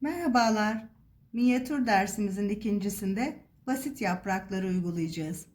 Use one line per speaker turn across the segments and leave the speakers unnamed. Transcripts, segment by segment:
Merhabalar. Minyatür dersimizin ikincisinde basit yaprakları uygulayacağız.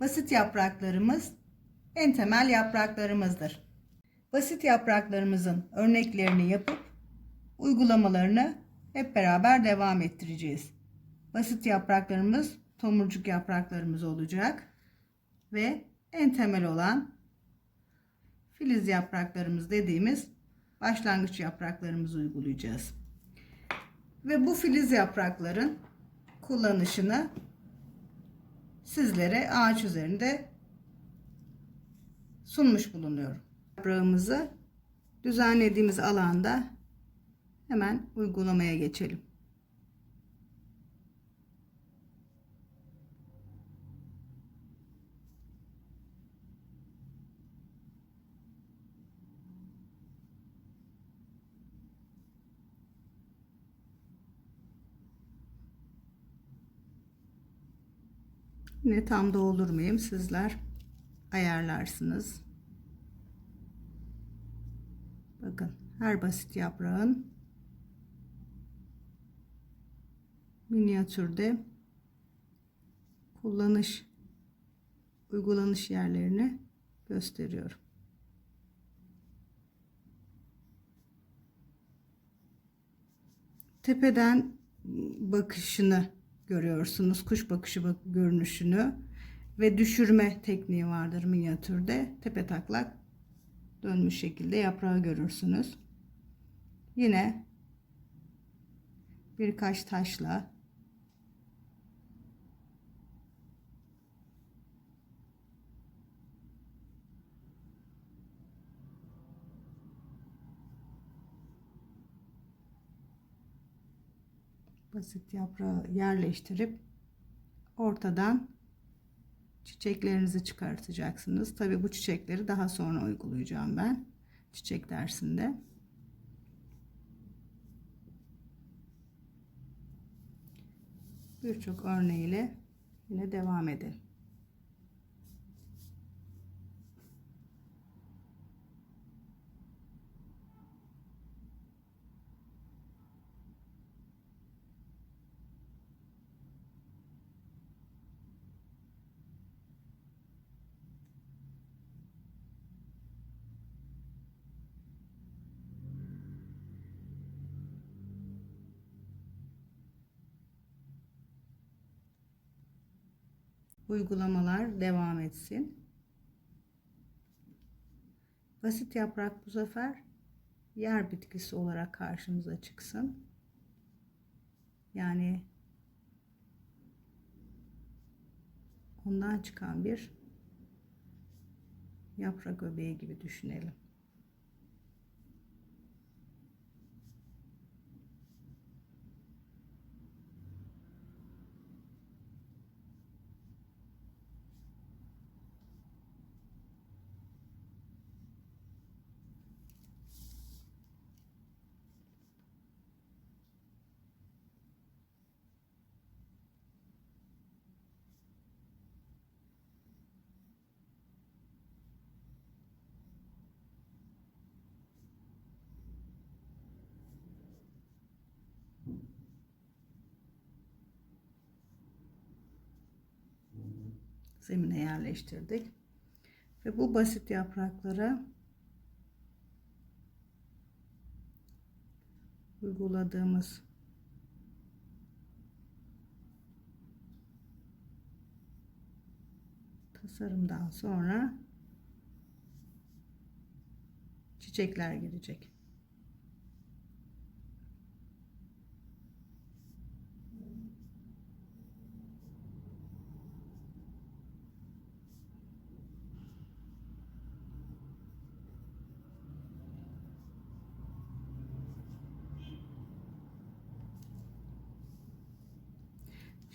Basit yapraklarımız en temel yapraklarımızdır. Basit yapraklarımızın örneklerini yapıp uygulamalarını hep beraber devam ettireceğiz. Basit yapraklarımız tomurcuk yapraklarımız olacak ve en temel olan filiz yapraklarımız dediğimiz başlangıç yapraklarımızı uygulayacağız. Ve bu filiz yaprakların kullanışını sizlere ağaç üzerinde sunmuş bulunuyorum. Yaprağımızı düzenlediğimiz alanda hemen uygulamaya geçelim. Yine tam doldurmayayım. Sizler ayarlarsınız. Bakın her basit yaprağın minyatürde kullanış uygulanış yerlerini gösteriyorum. Tepeden bakışını görüyorsunuz. Kuş bakışı bak görünüşünü ve düşürme tekniği vardır minyatürde. Tepe taklak dönmüş şekilde yaprağı görürsünüz. Yine birkaç taşla basit yaprağı yerleştirip ortadan çiçeklerinizi çıkartacaksınız. Tabi bu çiçekleri daha sonra uygulayacağım ben çiçek dersinde. Birçok örneğiyle yine devam edelim. Uygulamalar devam etsin. Basit yaprak bu sefer yer bitkisi olarak karşımıza çıksın. Yani ondan çıkan bir yaprak öbeği gibi düşünelim. Zemine yerleştirdik. Ve bu basit yapraklara uyguladığımız tasarımdan sonra çiçekler girecek.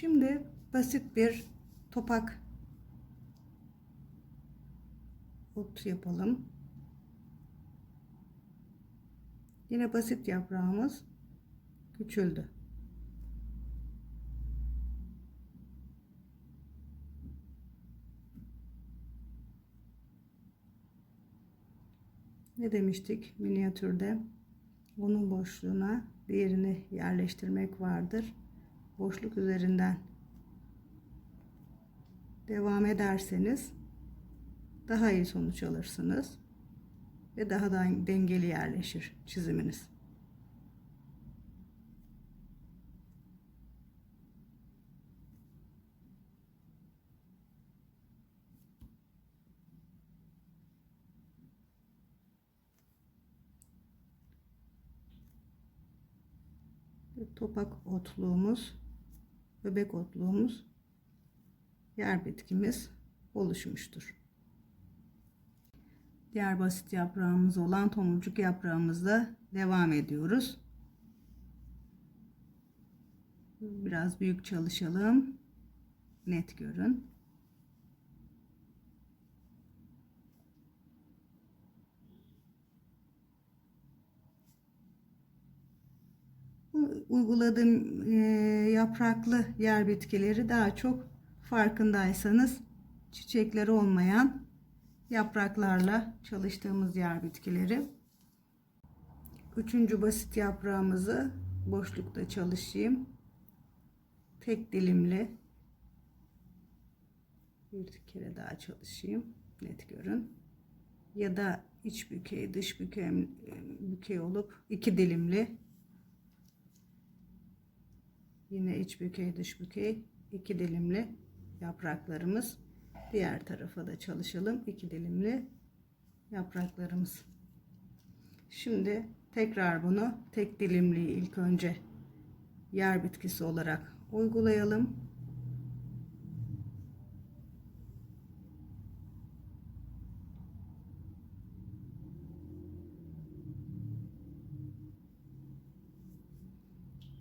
Şimdi basit bir topak ot yapalım. Yine basit yaprağımız küçüldü. Ne demiştik minyatürde? Onun boşluğuna diğerini yerleştirmek vardır. Boşluk üzerinden devam ederseniz daha iyi sonuç alırsınız ve daha da dengeli yerleşir çiziminiz. topak otluğumuz, bebek otluğumuz, yer bitkimiz oluşmuştur. Diğer basit yaprağımız olan tomurcuk yaprağımızla devam ediyoruz. Biraz büyük çalışalım. Net görün. Uyguladığım e, yapraklı yer bitkileri daha çok farkındaysanız çiçekleri olmayan yapraklarla çalıştığımız yer bitkileri. Üçüncü basit yaprağımızı boşlukta çalışayım. Tek dilimli bir kere daha çalışayım. Net görün. Ya da iç bükey, dış bükey, bükey olup iki dilimli Yine iç bükey dış bükey iki dilimli yapraklarımız. Diğer tarafa da çalışalım. iki dilimli yapraklarımız. Şimdi tekrar bunu tek dilimliği ilk önce yer bitkisi olarak uygulayalım.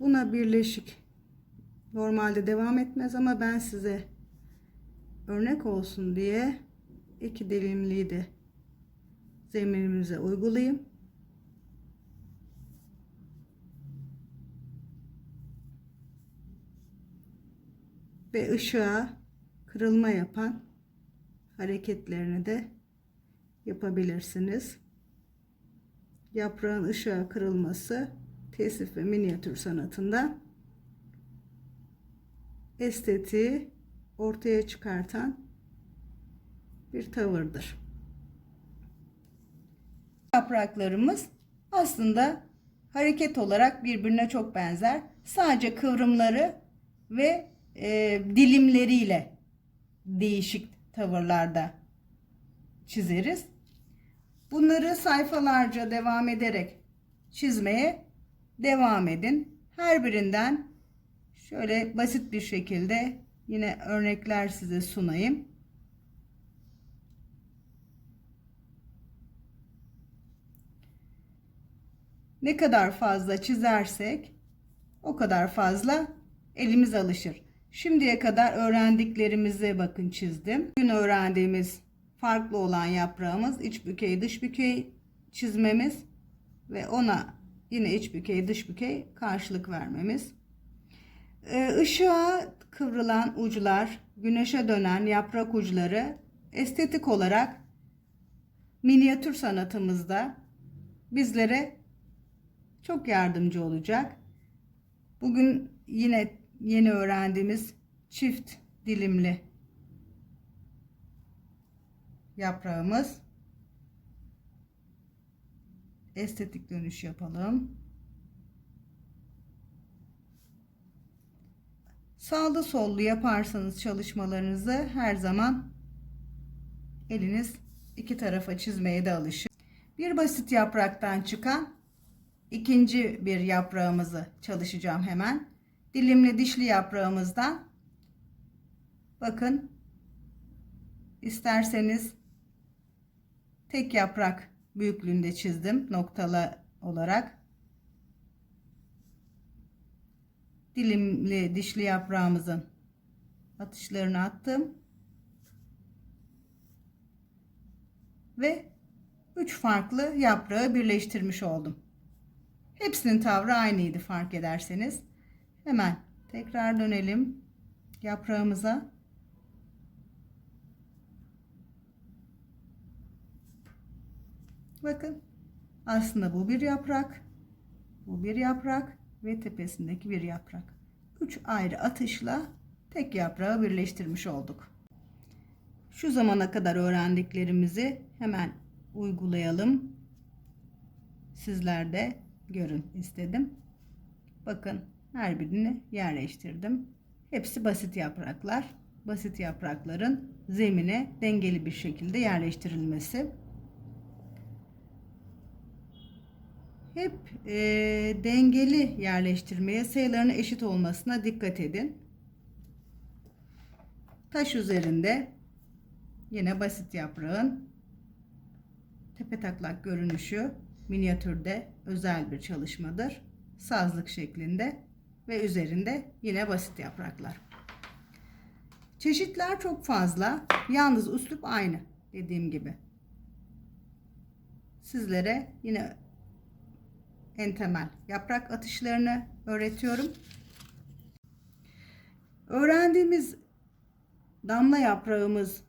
Buna birleşik Normalde devam etmez ama ben size örnek olsun diye iki dilimliği de zeminimize uygulayayım. Ve ışığa kırılma yapan hareketlerini de yapabilirsiniz. Yaprağın ışığa kırılması tesif ve minyatür sanatında estetiği ortaya çıkartan bir tavırdır. Yapraklarımız aslında hareket olarak birbirine çok benzer. Sadece kıvrımları ve e, dilimleriyle değişik tavırlarda çizeriz. Bunları sayfalarca devam ederek çizmeye devam edin. Her birinden Şöyle basit bir şekilde yine örnekler size sunayım. Ne kadar fazla çizersek o kadar fazla elimiz alışır. Şimdiye kadar öğrendiklerimize bakın çizdim. Bugün öğrendiğimiz farklı olan yaprağımız iç bükey dış bükey çizmemiz ve ona yine iç bükey dış bükey karşılık vermemiz. Işığa ee, kıvrılan uçlar, güneşe dönen yaprak uçları estetik olarak minyatür sanatımızda bizlere çok yardımcı olacak. Bugün yine yeni öğrendiğimiz çift dilimli yaprağımız. Estetik dönüş yapalım. Sağlı sollu yaparsanız çalışmalarınızı her zaman eliniz iki tarafa çizmeye de alışır. Bir basit yapraktan çıkan ikinci bir yaprağımızı çalışacağım hemen. Dilimli dişli yaprağımızdan bakın isterseniz tek yaprak büyüklüğünde çizdim noktalı olarak. Dilimli dişli yaprağımızın atışlarını attım. Ve üç farklı yaprağı birleştirmiş oldum. Hepsinin tavrı aynıydı fark ederseniz. Hemen tekrar dönelim yaprağımıza. Bakın aslında bu bir yaprak. Bu bir yaprak ve tepesindeki bir yaprak. Üç ayrı atışla tek yaprağı birleştirmiş olduk. Şu zamana kadar öğrendiklerimizi hemen uygulayalım. Sizler de görün istedim. Bakın her birini yerleştirdim. Hepsi basit yapraklar. Basit yaprakların zemine dengeli bir şekilde yerleştirilmesi. Hep e, dengeli yerleştirmeye, sayılarının eşit olmasına dikkat edin. Taş üzerinde yine basit yaprağın tepe taklak görünüşü minyatürde özel bir çalışmadır. Sazlık şeklinde ve üzerinde yine basit yapraklar. Çeşitler çok fazla. Yalnız üslup aynı dediğim gibi. Sizlere yine en temel yaprak atışlarını öğretiyorum. Öğrendiğimiz damla yaprağımız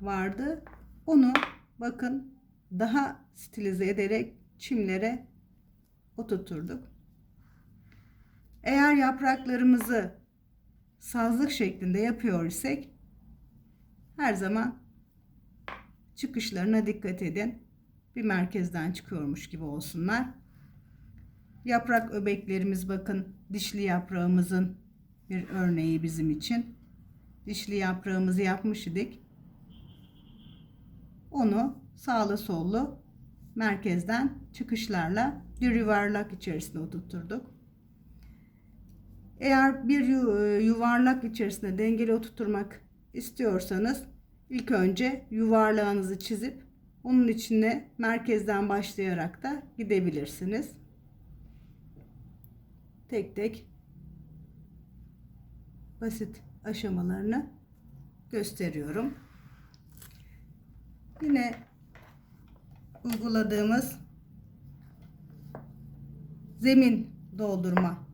vardı. Onu bakın daha stilize ederek çimlere oturturduk. Eğer yapraklarımızı sazlık şeklinde yapıyor isek her zaman çıkışlarına dikkat edin. Bir merkezden çıkıyormuş gibi olsunlar. Yaprak öbeklerimiz bakın dişli yaprağımızın bir örneği bizim için. Dişli yaprağımızı yapmış idik. Onu sağlı sollu merkezden çıkışlarla bir yuvarlak içerisine oturtturduk. Eğer bir yuvarlak içerisinde dengeli oturtmak istiyorsanız ilk önce yuvarlağınızı çizip onun içine merkezden başlayarak da gidebilirsiniz. Tek tek basit aşamalarını gösteriyorum. Yine uyguladığımız zemin doldurma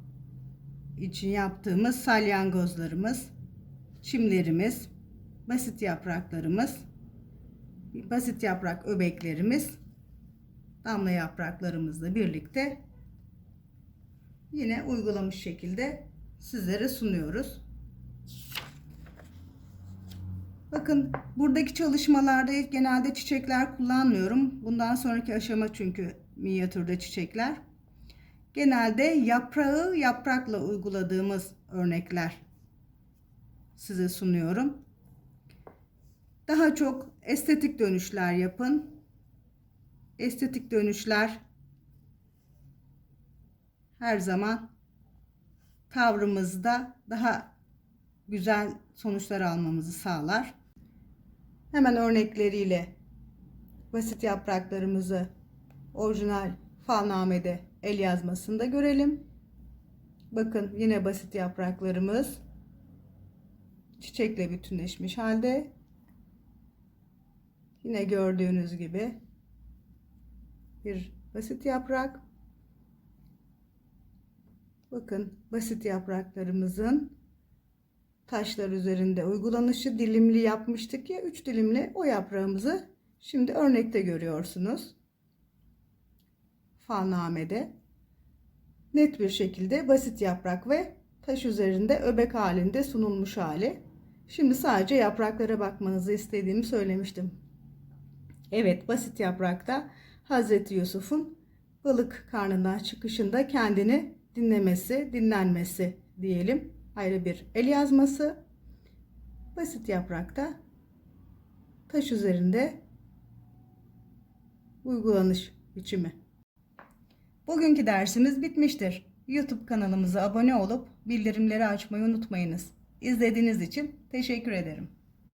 için yaptığımız salyangozlarımız, çimlerimiz, basit yapraklarımız, basit yaprak öbeklerimiz, damla yapraklarımızla birlikte yine uygulamış şekilde sizlere sunuyoruz. Bakın buradaki çalışmalarda genelde çiçekler kullanmıyorum. Bundan sonraki aşama çünkü minyatürde çiçekler. Genelde yaprağı yaprakla uyguladığımız örnekler size sunuyorum. Daha çok estetik dönüşler yapın. Estetik dönüşler her zaman tavrımızda daha güzel sonuçlar almamızı sağlar. Hemen örnekleriyle basit yapraklarımızı orijinal falnamede el yazmasında görelim. Bakın yine basit yapraklarımız çiçekle bütünleşmiş halde. Yine gördüğünüz gibi bir basit yaprak. Bakın basit yapraklarımızın taşlar üzerinde uygulanışı dilimli yapmıştık ya 3 dilimli o yaprağımızı şimdi örnekte görüyorsunuz. Falnamede net bir şekilde basit yaprak ve taş üzerinde öbek halinde sunulmuş hali. Şimdi sadece yapraklara bakmanızı istediğimi söylemiştim. Evet basit yaprakta Hazreti Yusuf'un balık karnından çıkışında kendini dinlemesi, dinlenmesi diyelim. Ayrı bir el yazması. Basit yaprakta taş üzerinde uygulanış biçimi. Bugünkü dersimiz bitmiştir. YouTube kanalımıza abone olup bildirimleri açmayı unutmayınız. İzlediğiniz için teşekkür ederim.